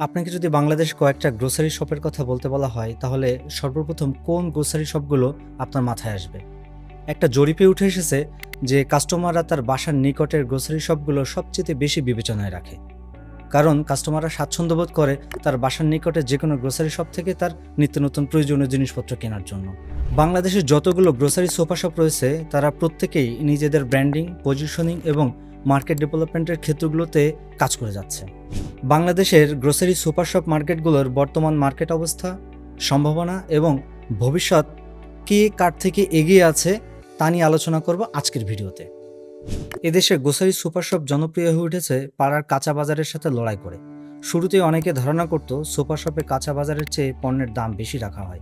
আপনাকে যদি বাংলাদেশ কয়েকটা গ্রোসারি শপের কথা বলতে বলা হয়, তাহলে সর্বপ্রথম কোন গ্রোসারি শপগুলো আপনার মাথায় আসবে? একটা জরিপে উঠে এসেছে যে কাস্টমাররা তার বাসার নিকটের গ্রোসারি শপগুলো সবচেয়ে বেশি বিবেচনায় রাখে। কারণ কাস্টমাররা স্বাচ্ছন্দ্য বোধ করে তার বাসার নিকটে যে কোনো গ্রোসারি শপ থেকে তার নিত্য নতুন প্রয়োজনীয় জিনিসপত্র কেনার জন্য। বাংলাদেশের যতগুলো গ্রোসারি সোফা শপ রয়েছে, তারা প্রত্যেকেই নিজেদের ব্র্যান্ডিং পজিশনিং এবং মার্কেট ডেভেলপমেন্টের ক্ষেত্রগুলোতে কাজ করে যাচ্ছে। বাংলাদেশের গ্রোসারি সুপার শপ মার্কেটগুলোর বর্তমান মার্কেট অবস্থা, সম্ভাবনা এবং ভবিষ্যৎ কে কার থেকে এগিয়ে আছে তা নিয়ে আলোচনা করব আজকের ভিডিওতে। এদেশে গ্রোসারি সুপার শপ জনপ্রিয় হয়ে উঠেছে পাড়ার কাঁচা বাজারের সাথে লড়াই করে। শুরুতে অনেকে ধারণা করত সুপার শপে কাঁচা বাজারের চেয়ে পণ্যের দাম বেশি রাখা হয়।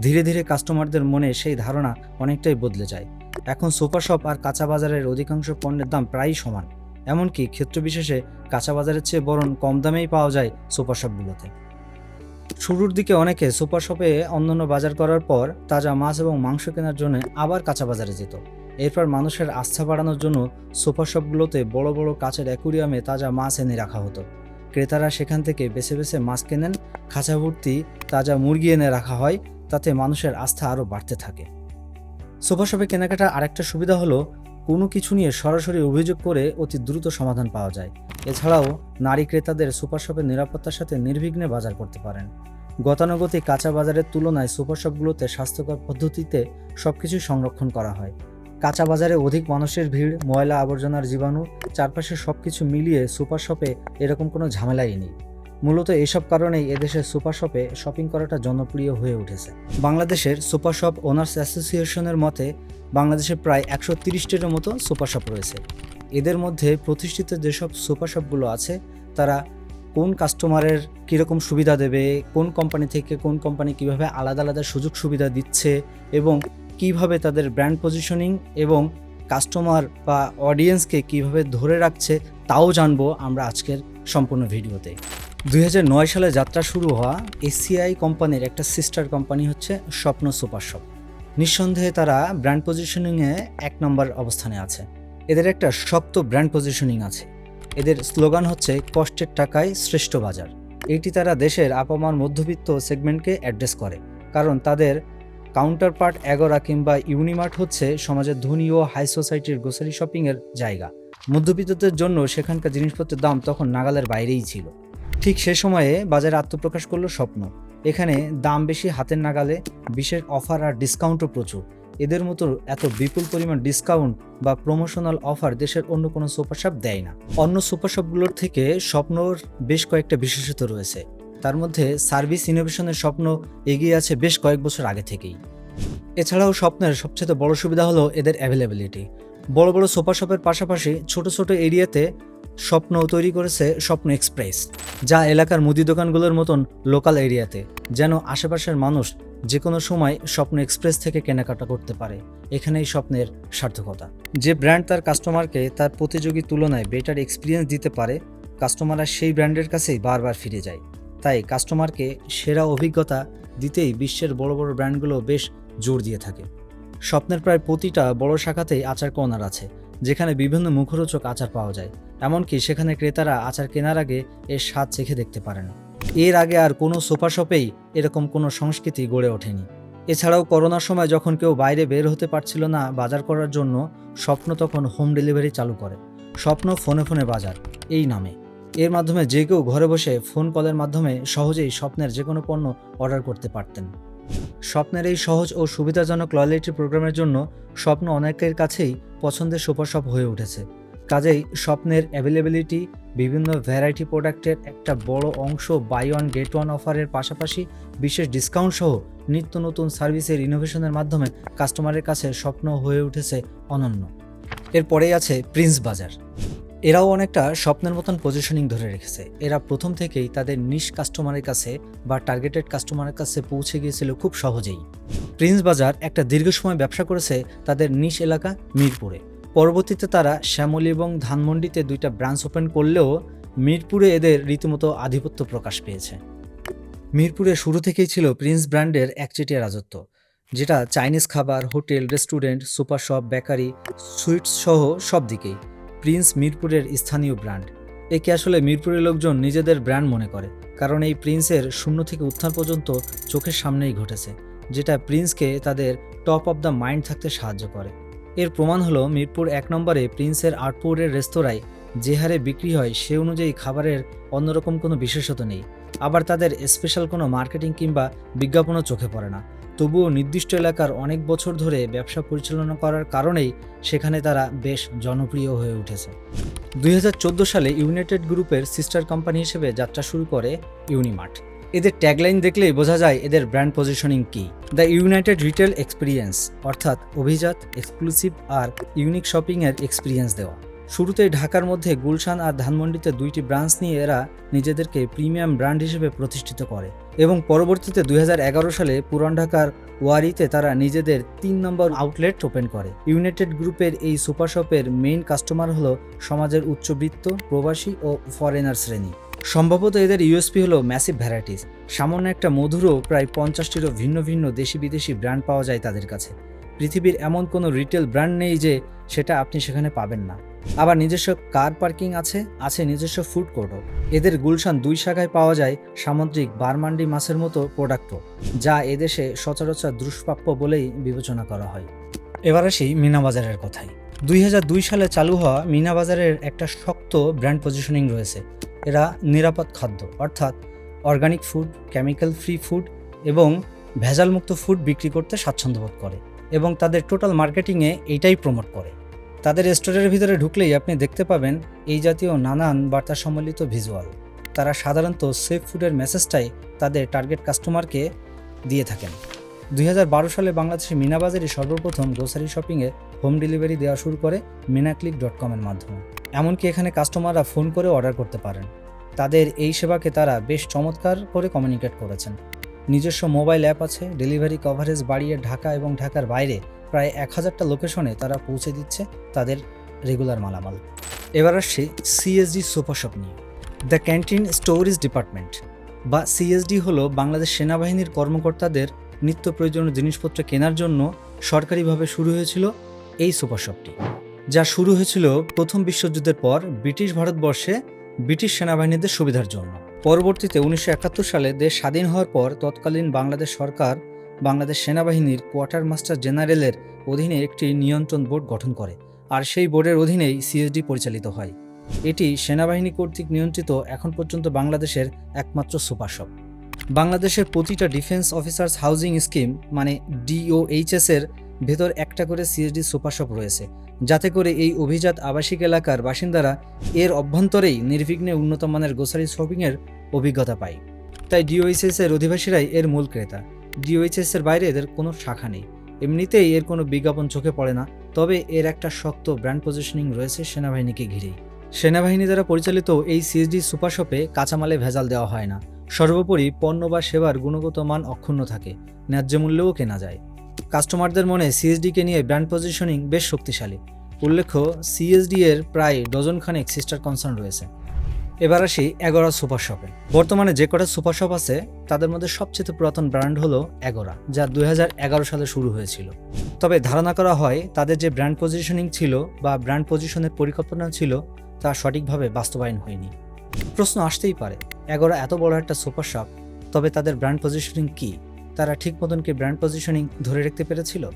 ধীরে ধীরে কাস্টমারদের মনে সেই ধারণা অনেকটাই বদলে যায়। এখন সুপার শপ আর কাঁচা বাজারের অধিকাংশ পণ্যের দাম প্রায়ই সমান। এমনকি ক্ষেত্রবিশেষে কাঁচা বাজারের চেয়ে বরং কম দামেই পাওয়া যায় সুপার শপগুলোতে। শুরুর দিকে অনেকে সুপার শপে অন্যান্য বাজার করার পর তাজা মাছ এবং মাংস কেনার জন্য আবার কাঁচা বাজারে যেত। এরপর মানুষের আস্থা বাড়ানোর জন্য সুপার শপগুলোতে বড় বড় কাঁচের অ্যাকুরিয়ামে তাজা মাছ এনে রাখা হতো। ক্রেতারা সেখান থেকে বেছে বেছে মাছ কেনেন, খাঁচা ভর্তি তাজা মুরগি এনে রাখা হয়, তাতে মানুষের আস্থা আরও বাড়তে থাকে। সুপার শপে কেনাকাটার আরেকটা সুবিধা হলো, কোনো কিছু নিয়ে সরাসরি অভিযোগ করে অতি দ্রুত সমাধান পাওয়া যায়। এছাড়াও, নারী ক্রেতাদের সুপার শপের নিরাপত্তার সাথে নির্বিঘ্নে বাজার করতে পারেন। গতানুগতিক কাঁচা বাজারের তুলনায় সুপার শপগুলোতে স্বাস্থ্যকর পদ্ধতিতে সবকিছু সংরক্ষণ করা হয়। কাঁচা বাজারে অধিক মানুষের ভিড়, ময়লা আবর্জনার জীবাণু, চারপাশে সব কিছু মিলিয়ে সুপার শপে এরকম কোনো ঝামেলাই নেই। মূলত এসব কারণেই এদেশের সুপার শপে শপিং করাটা জনপ্রিয় হয়ে উঠেছে। বাংলাদেশের সুপার শপ ওনার্স অ্যাসোসিয়েশনের মতে, বাংলাদেশে প্রায় একশো তিরিশটির মতো সুপার শপ রয়েছে। এদের মধ্যে প্রতিষ্ঠিত যেসব সুপার শপগুলো আছে, তারা কোন কাস্টমারের কীরকম সুবিধা দেবে, কোন কোম্পানি থেকে কোন কোম্পানি কীভাবে আলাদা আলাদা সুযোগ সুবিধা দিচ্ছে এবং কীভাবে তাদের ব্র্যান্ড পজিশনিং এবং কাস্টমার বা অডিয়েন্সকে কীভাবে ধরে রাখছে, তাও জানব আমরা আজকের সম্পূর্ণ ভিডিওতে। দুই হাজার নয় সালে যাত্রা শুরু হওয়া এসিআই কোম্পানির একটা সিস্টার কোম্পানি হচ্ছে স্বপ্ন সুপার শপ। নিঃসন্দেহে তারা ব্র্যান্ড পজিশনিংয়ে এক নম্বর অবস্থানে আছে। এদের একটা শক্ত ব্র্যান্ড পজিশনিং আছে। এদের স্লোগান হচ্ছে কষ্টের টাকায় শ্রেষ্ঠ বাজার। এটি তারা দেশের আপামার মধ্যবিত্ত সেগমেন্টকে অ্যাড্রেস করে। কারণ তাদের কাউন্টার পার্ট এগোরা কিংবা ইউনিমার্ট হচ্ছে সমাজের ধনী ও হাই সোসাইটির গ্রোসারি শপিংয়ের জায়গা। মধ্যবিত্তদের জন্য সেখানকার জিনিসপত্রের দাম তখন নাগালের বাইরেই ছিল। ঠিক সে সময়ে বাজারে আত্মপ্রকাশ করল স্বপ্ন। এখানে দাম বেশি হাতের নাগালে, বিশেষ অফার আর ডিসকাউন্টও প্রচুর। এদের মতো এত বিপুল পরিমাণ ডিসকাউন্ট বা প্রমোশনাল অফার দেশের অন্য কোনো সুপার শপ দেয় না। অন্য সুপার শপগুলোর থেকে স্বপ্নর বেশ কয়েকটা বিশেষত্ব রয়েছে। তার মধ্যে সার্ভিস ইনোভেশনের স্বপ্ন এগিয়ে আছে বেশ কয়েক বছর আগে থেকেই। এছাড়াও স্বপ্নের সবচেয়ে বড় সুবিধা হলো এদের অ্যাভেলেবিলিটি। বড় বড় সুপার শপের পাশাপাশি ছোট ছোট এরিয়াতে স্বপ্ন তৈরি করেছে স্বপ্ন এক্সপ্রেস, যা এলাকার মুদি দোকানগুলোর মতন লোকাল এরিয়াতে, যেন আশেপাশের মানুষ যে কোনো সময় স্বপ্ন এক্সপ্রেস থেকে কেনাকাটা করতে পারে। এখানেই স্বপ্নের সার্থকতা। যে ব্র্যান্ড তার কাস্টমারকে তার প্রতিযোগীর তুলনায় বেটার এক্সপিরিয়েন্স দিতে পারে, কাস্টমাররা সেই ব্র্যান্ডের কাছেই বারবার ফিরে যায়। তাই কাস্টমারকে সেরা অভিজ্ঞতা দিতেই বিশ্বের বড় বড় ব্র্যান্ডগুলো বেশ জোর দিয়ে থাকে। স্বপ্নের প্রায় প্রতিটা বড় শাখাতেই আচার কর্নার আছে। যেখানে বিভিন্ন মুখরোচক আচার পাওয়া যায়, এমনকি সেখানে ক্রেতারা আচার কেনার আগে এর স্বাদ চেখে দেখতে পারেন। এর আগে আর কোনো সুপার শপেই এরকম কোনো সংস্কৃতি গড়ে ওঠেনি। এছাড়াও করোনার সময় যখন কেউ বাইরে বের হতে পারছিল না বাজার করার জন্য, স্বপ্ন তখন হোম ডেলিভারি চালু করে। স্বপ্ন ফোনে ফোনে বাজার, এই নামে। এর মাধ্যমে যে কেউ ঘরে বসে ফোন কলের মাধ্যমে সহজেই স্বপ্নের যে কোনো পণ্য অর্ডার করতে পারতেন। স্বপ্নের এই সহজ ও সুবিধাজনক লয়ালিটি প্রোগ্রামের জন্য স্বপ্ন অনেকের কাছেই পছন্দের সুপার শপ হয়ে উঠেছে। কাজেই স্বপ্নের অ্যাভেলেবিলিটি বিভিন্ন ভ্যারাইটি প্রোডাক্টের একটা বড় অংশ বাই ওয়ান গেট ওয়ান অফারের পাশাপাশি বিশেষ ডিসকাউন্ট সহ নিত্য নতুন সার্ভিসের ইনোভেশনের মাধ্যমে কাস্টমারের কাছে স্বপ্ন হয়ে উঠেছে অনন্য। এরপরেই আছে প্রিন্স বাজার এরাও অনেকটা স্বপ্নের মতন পজিশনিং ধরে রেখেছে। এরা প্রথম থেকেই তাদের নিশ কাস্টমারের কাছে বা টার্গেটেড কাস্টমারের কাছে পৌঁছে গিয়েছিল খুব সহজেই। প্রিন্স বাজার একটা দীর্ঘ সময় ব্যবসা করেছে তাদের নিশ এলাকা মিরপুরে। পরবর্তীতে তারা শ্যামলী এবং ধানমন্ডিতে দুইটা ব্রাঞ্চ ওপেন করলেও মিরপুরে এদের রীতিমতো আধিপত্য প্রকাশ পেয়েছে। মিরপুরে শুরু থেকেই ছিল প্রিন্স ব্র্যান্ডের একচেটিয়া রাজত্ব, যেটা চাইনিজ খাবার, hotel restaurant super shop bakery sweets সহ সব দিকেই। প্রিন্স মিরপুরের স্থানীয় ব্র্যান্ড। একে আসলে মিরপুরের লোকজন নিজেদের ব্র্যান্ড মনে করে, কারণ এই প্রিন্সের শূন্য থেকে উত্থান পর্যন্ত চোখের সামনেই ঘটেছে, যেটা প্রিন্সকে তাদের টপ অফ দ্য মাইন্ড থাকতে সাহায্য করে। এর প্রমাণ হলো মিরপুর এক নম্বরে প্রিন্সের আর্টপুরের রেস্তোরাঁয় যে হারে বিক্রি হয় সে অনুযায়ী খাবারের অন্যরকম কোনো বিশেষত নেই। আবার তাদের স্পেশাল কোনো মার্কেটিং কিংবা বিজ্ঞাপনও চোখে পড়ে না। তবুও নির্দিষ্ট এলাকার অনেক বছর ধরে ব্যবসা পরিচালনা করার কারণেই সেখানে তারা বেশ জনপ্রিয় হয়ে উঠেছে। দুই হাজার চোদ্দ সালে ইউনাইটেড গ্রুপের সিস্টার কোম্পানি হিসেবে যাত্রা শুরু করে ইউনিমার্ট এদের ট্যাগলাইন দেখলেই বোঝা যায় এদের ব্র্যান্ড পজিশনিং কি। দ্য ইউনাইটেড রিটেল এক্সপিরিয়েন্স অর্থাৎ অভিজাত এক্সক্লুসিভ আর ইউনিক শপিংয়ের এক্সপিরিয়েন্স দেওয়া। শুরুতেই ঢাকার মধ্যে গুলশান আর ধানমন্ডিতে দুইটি ব্রাঞ্চ নিয়ে এরা নিজেদেরকে প্রিমিয়াম ব্র্যান্ড হিসেবে প্রতিষ্ঠিত করে এবং পরবর্তীতে দুই হাজার এগারো সালে পুরান ঢাকার ওয়ারিতে তারা নিজেদের তিন নম্বর আউটলেট ওপেন করে। ইউনাইটেড গ্রুপের এই সুপার শপের মেইন কাস্টমার হলো সমাজের উচ্চবিত্ত, প্রবাসী ও ফরেনার শ্রেণি। সম্ভবত এদের ইউএসপি হলো ম্যাসিভ ভ্যারাইটিস। সামান্য একটা মধুরও প্রায় পঞ্চাশটিরও ভিন্ন ভিন্ন দেশি বিদেশি ব্র্যান্ড পাওয়া যায় তাদের কাছে। পৃথিবীর এমন কোনো রিটেল ব্র্যান্ড নেই যে সেটা আপনি সেখানে পাবেন না। আবার নিজস্ব কার পার্কিং আছে? আছে নিজস্ব ফুড কোর্টও। এদের গুলশান দুই শাখায় পাওয়া যায় সামুদ্রিক বারমান্ডি মাছের মতো প্রোডাক্টও, যা এদেশে সচরাচর দুষ্প্রাপ্য বলেই বিবেচনা করা হয়। এবার আসি মিনা বাজারের কথায়। দুই সালে চালু হওয়া মিনা বাজারের একটা শক্ত ব্র্যান্ড পজিশনিং রয়েছে। এরা নিরাপদ খাদ্য, অর্থাৎ organic food, chemical free food এবং ভেজালমুক্ত ফুড বিক্রি করতে স্বাচ্ছন্দ্য বোধ করে এবং তাদের টোটাল মার্কেটিংয়ে এইটাই প্রমোট করে। তাদের স্টোরের ভিতরে ঢুকলেই আপনি দেখতে পাবেন এই জাতীয় নানান বার্তা সম্বলিত ভিজুয়াল। তারা সাধারণত সেফ ফুডের মেসেজটাই তাদের টার্গেট কাস্টমারকে দিয়ে থাকেন। দুই হাজার বারো সালে বাংলাদেশের মিনাবাজারে সর্বপ্রথম গ্রোসারি শপিংয়ে হোম ডেলিভারি দেওয়া শুরু করে মিনাক্লিক ডট কমের মাধ্যমে। এমনকি এখানে কাস্টমাররা ফোন করে অর্ডার করতে পারেন। তাদের এই সেবাকে তারা বেশ চমৎকার করে কমিউনিকেট করেছেন। নিজস্ব মোবাইল অ্যাপ আছে, ডেলিভারি কভারেজ বাড়িয়ে ঢাকা এবং ঢাকার বাইরে প্রায় এক হাজারটা লোকেশনে তারা পৌঁছে দিচ্ছে তাদের রেগুলার মালামাল। এবার আসছি সিএসডি সুপার শপ নিয়ে। দ্য ক্যান্টিন স্টোরেজ ডিপার্টমেন্ট বা সিএসডি হলো বাংলাদেশ সেনাবাহিনীর কর্মকর্তাদের নিত্য প্রয়োজনীয় জিনিসপত্র কেনার জন্য সরকারিভাবে শুরু হয়েছিল এই সুপার শপটি যা শুরু হয়েছিল প্রথম বিশ্বযুদ্ধের পর ব্রিটিশ ভারতবর্ষে ব্রিটিশ সেনাবাহিনীদের সুবিধার জন্য। পরবর্তীতে উনিশশো একাত্তর সালে দেশ স্বাধীন হওয়ার পর তৎকালীন বাংলাদেশ সরকার বাংলাদেশ সেনাবাহিনীর কোয়ার্টার মাস্টার জেনারেলের অধীনে একটি নিয়ন্ত্রণ বোর্ড গঠন করে, আর সেই বোর্ডের অধীনেই সিএসডি পরিচালিত হয়। এটি সেনাবাহিনী কর্তৃক নিয়ন্ত্রিত এখন পর্যন্ত বাংলাদেশের একমাত্র সুপারশপ বাংলাদেশের প্রতিটা ডিফেন্স অফিসার্স হাউজিং স্কিম মানে ডিওএইচএস এর ভেতর একটা করে সিএসডি সুপারশপ রয়েছে। যাতে করে এই অভিজাত আবাসিক এলাকার বাসিন্দারা এর অভ্যন্তরেই নির্বিঘ্নে উন্নত মানের গ্রোসারি শপিংয়ের অভিজ্ঞতা পায়। তাই ডিওএইচএস এর অধিবাসীরাই এর মূল ক্রেতা। ডিওএইচএস এর বাইরে এদের কোনো শাখা নেই। এমনিতেই এর কোনো বিজ্ঞাপন চোখে পড়ে না, তবে এর একটা শক্ত ব্র্যান্ড পজিশনিং রয়েছে সেনাবাহিনীকে ঘিরেই। সেনাবাহিনী দ্বারা পরিচালিত এই সিএসডি সুপার শপে কাঁচামালে ভেজাল দেওয়া হয় না। সর্বোপরি পণ্য বা সেবার গুণগত মান অক্ষুণ্ণ থাকে, ন্যায্য মূল্যেও কেনা যায়। কাস্টমারদের মনে সিএসডিকে নিয়ে ব্র্যান্ড পজিশনিং বেশ শক্তিশালী। উল্লেখ্য সিএসডি এর প্রায় ডজনখানেক সিস্টার কনসার্ন রয়েছে। এবার আসি এগোরা সুপার শপে। বর্তমানে যে কটা সুপার শপ আছে, তাদের মধ্যে সবচেয়ে পুরাতন ব্র্যান্ড হলো এগোরা, যা দু হাজার এগারো সালে শুরু হয়েছিল। তবে ধারণা করা হয়, তাদের যে ব্র্যান্ড পজিশনিং ছিল বা ব্র্যান্ড পজিশনের পরিকল্পনা ছিল, তা সঠিকভাবে বাস্তবায়ন হয়নি। প্রশ্ন আসতেই পারে, এগোরা এত বড় একটা সুপার শপ, তবে তাদের ব্র্যান্ড পজিশনিং কি? তারা ঠিক মতন কি ব্র্যান্ড পজিশনিং ধরে রাখতে পেরেছিল?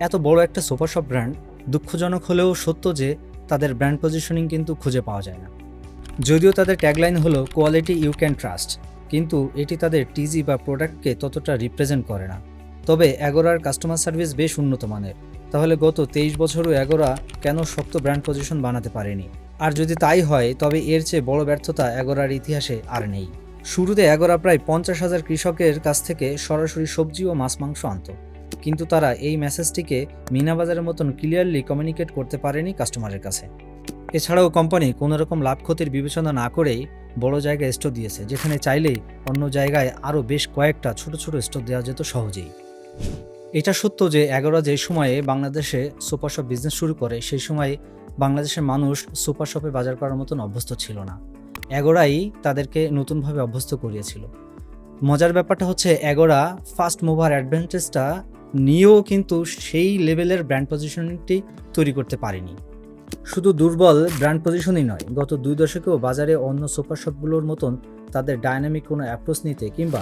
এত বড় একটা সুপার শপ ব্র্যান্ড দুঃখজনক হলেও সত্য যে, তাদের ব্র্যান্ড পজিশনিং কিন্তু খুঁজে পাওয়া যায় না। যদিও তাদের ট্যাগলাইন হলো কোয়ালিটি ইউ ক্যান ট্রাস্ট কিন্তু এটি তাদের টিজি বা প্রোডাক্টকে ততটা রিপ্রেজেন্ট করে না। তবে এগোরার কাস্টমার সার্ভিস বেশ উন্নত মানের। তাহলে গত তেইশ বছরও এগোরা কেন শক্ত ব্র্যান্ড পজিশন বানাতে পারেনি? আর যদি তাই হয়, তবে এর চেয়ে বড় ব্যর্থতা এগোরার ইতিহাসে আর নেই। শুরুতে এগোরা প্রায় পঞ্চাশ হাজার কৃষকের কাছ থেকে সরাসরি সবজি ও মাছ মাংস আনত। কিন্তু তারা এই মেসেজটিকে মিনাবাজারের মতন ক্লিয়ারলি কমিউনিকেট করতে পারেনি কাস্টমারের কাছে। এছাড়াও কোম্পানি কোনো রকম লাভ ক্ষতির বিবেচনা না করেই বড় জায়গায় স্টোর দিয়েছে, যেখানে চাইলেই অন্য জায়গায় আরও বেশ কয়েকটা ছোট ছোট স্টোর দেওয়া যেত সহজেই। এটা সত্য যে এগারো যে সময়ে বাংলাদেশে সুপার শপ বিজনেস শুরু করে, সেই সময় বাংলাদেশের মানুষ সুপার শপে বাজার করার মতন অভ্যস্ত ছিল না। এগোরাই তাদেরকে নতুনভাবে অভ্যস্ত করিয়েছিল। মজার ব্যাপারটা হচ্ছে এগোরা ফার্স্ট মুভার অ্যাডভান্টেজটা নিয়েও কিন্তু সেই লেভেলের ব্র্যান্ড পজিশনিংটি তৈরি করতে পারেনি। শুধু দুর্বল ব্র্যান্ড পজিশনই নয়, গত দুই দশকেও বাজারে অন্য সুপার শপগুলোর মতন তাদের ডায়নামিক কোনো অ্যাপ্রোচ নিতে কিংবা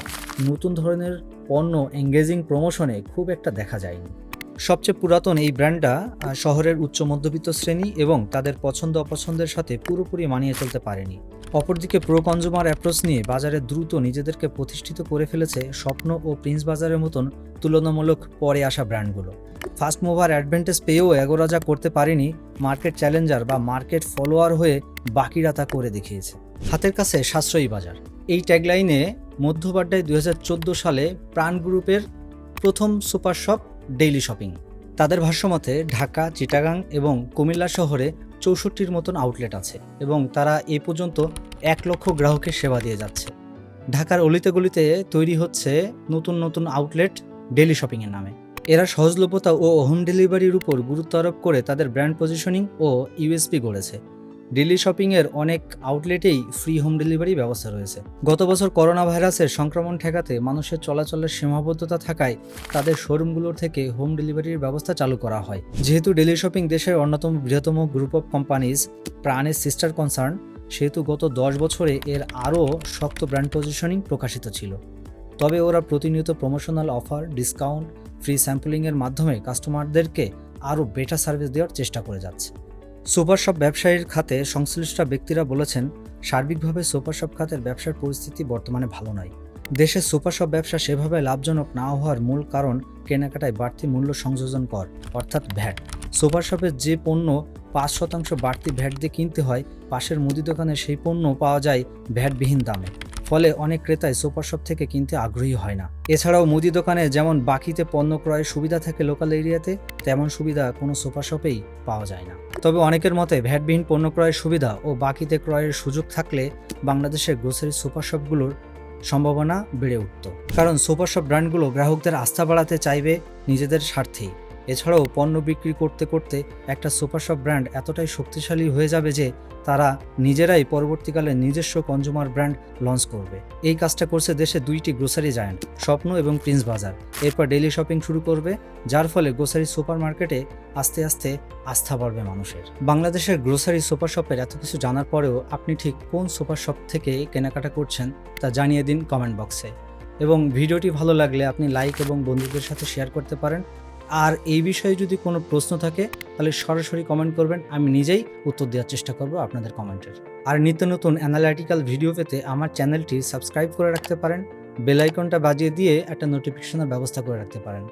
নতুন ধরনের পণ্য এঙ্গেজিং প্রমোশনে খুব একটা দেখা যায়নি। সবচেয়ে পুরাতন এই ব্র্যান্ডটা শহরের উচ্চ মধ্যবিত্ত শ্রেণি এবং তাদের পছন্দ অপছন্দের সাথে পুরোপুরি মানিয়ে চলতে পারেনি। অপরদিকে প্রো কনজুমার অ্যাপ্রোচ নিয়ে বাজারে দ্রুত নিজেদেরকে প্রতিষ্ঠিত করে ফেলেছে স্বপ্ন ও প্রিন্স বাজারের মতন তুলনামূলক পরে আসা ব্র্যান্ডগুলো। ফার্স্ট মুভার অ্যাডভান্টেজ পেয়েও এগোরা যা করতে পারেনি মার্কেট চ্যালেঞ্জার বা মার্কেট ফলোয়ার হয়ে বাকিরা তা করে দেখিয়েছে। হাতের কাছে সাশ্রয়ী বাজার। এই ট্যাগলাইনে মধ্যবাড্ডায় দুই সালে প্রাণ গ্রুপের প্রথম সুপার শপ ডেইলি শপিং। তাদের ভাষ্যমতে ঢাকা, চিটাগাং এবং কুমিল্লা শহরে চৌষট্টির মতন আউটলেট আছে এবং তারা এ পর্যন্ত এক লক্ষ গ্রাহকের সেবা দিয়ে যাচ্ছে। ঢাকার অলিতে গলিতে তৈরি হচ্ছে নতুন নতুন আউটলেট ডেইলি শপিংয়ের নামে। এরা সহজলভ্যতা ও হোম ডেলিভারির উপর গুরুত্ব আরোপ করে তাদের ব্র্যান্ড পজিশনিং ও ইউএসপি গড়েছে। ডেইলি শপিংয়ের অনেক আউটলেটেই ফ্রি হোম ডেলিভারি ব্যবস্থা রয়েছে। গত বছর করোনা ভাইরাসের সংক্রমণ ঠেকাতে মানুষের চলাচলের সীমাবদ্ধতা থাকায় তাদের শোরুমগুলোর থেকে হোম ডেলিভারির ব্যবস্থা চালু করা হয়। যেহেতু ডেলি শপিং দেশের অন্যতম বৃহত্তম গ্রুপ অফ কোম্পানিজ প্রাণের সিস্টার কনসার্ন সেহেতু গত দশ বছরে এর আরও শক্ত ব্র্যান্ড পজিশনিং প্রকাশিত ছিল। তবে ওরা প্রতিনিয়ত প্রমোশনাল অফার ডিসকাউন্ট ফ্রি স্যাম্পলিংয়ের মাধ্যমে কাস্টমারদেরকে আরও বেটার সার্ভিস দেওয়ার চেষ্টা করে যাচ্ছে। সুপার শপ ব্যবসায়ীর খাতে সংশ্লিষ্ট ব্যক্তিরা বলেছেন, সার্বিকভাবে সুপার শপ খাতের ব্যবসার পরিস্থিতি বর্তমানে ভালো নয়। দেশে সুপার শপ ব্যবসা সেভাবে লাভজনক না হওয়ার মূল কারণ কেনাকাটায় বাড়তি মূল্য সংযোজন কর, অর্থাৎ ভ্যাট। সুপার শপের যে পণ্য পাঁচ শতাংশ বাড়তি ভ্যাট দিয়ে কিনতে হয়, পাশের মুদি দোকানে সেই পণ্য পাওয়া যায় ভ্যাটবিহীন দামে। ফলে অনেক ক্রেতাই সুপার শপ থেকে কিনতে আগ্রহী হয় না। এছাড়াও মুদি দোকানে যেমন বাকিতে পণ্য ক্রয়ের সুবিধা থাকে লোকাল এরিয়াতে, তেমন সুবিধা কোনো সুপার শপেই পাওয়া যায় না। তবে অনেকের মতে ভ্যাটবিহীন পণ্য ক্রয়ের সুবিধা ও বাকিতে ক্রয়ের সুযোগ থাকলে বাংলাদেশের গ্রোসারি সুপার শপগুলোর সম্ভাবনা বেড়ে উঠত। কারণ সুপার শপ ব্র্যান্ডগুলো গ্রাহকদের আস্থা বাড়াতে চাইবে নিজেদের স্বার্থেই। এছাড়াও পণ্য বিক্রি করতে করতে একটা সুপার শপ ব্র্যান্ড এতটাই শক্তিশালী হয়ে যাবে যে তারা নিজেরাই পরবর্তীকালে নিজস্ব কনজুমার ব্র্যান্ড লঞ্চ করবে। এই কাজটা করছে দেশে দুইটি গ্রোসারি জায়ান্ট, স্বপ্ন এবং প্রিন্স বাজার। এরপর ডেইলি শপিং শুরু করবে, যার ফলে গ্রোসারি সুপার মার্কেটে আস্তে আস্তে আস্থা বাড়বে মানুষের। বাংলাদেশের গ্রোসারি সুপার শপের এত কিছু জানার পরেও আপনি ঠিক কোন সুপার শপ থেকে কেনাকাটা করছেন তা জানিয়ে দিন কমেন্ট বক্সে। এবং ভিডিওটি ভালো লাগলে আপনি লাইক এবং বন্ধুদের সাথে শেয়ার করতে পারেন। আর এই বিষয়ে যদি কোনো প্রশ্ন থাকে, তাহলে সরাসরি কমেন্ট করবেন। আমি নিজেই উত্তর দেওয়ার চেষ্টা করব আপনাদের কমেন্টের। আর নিত্য নতুন অ্যানালাইটিক্যাল ভিডিও পেতে আমার চ্যানেলটি সাবস্ক্রাইব করে রাখতে পারেন। বেল আইকনটা বাজিয়ে দিয়ে একটা নোটিফিকেশনের ব্যবস্থা করে রাখতে পারেন।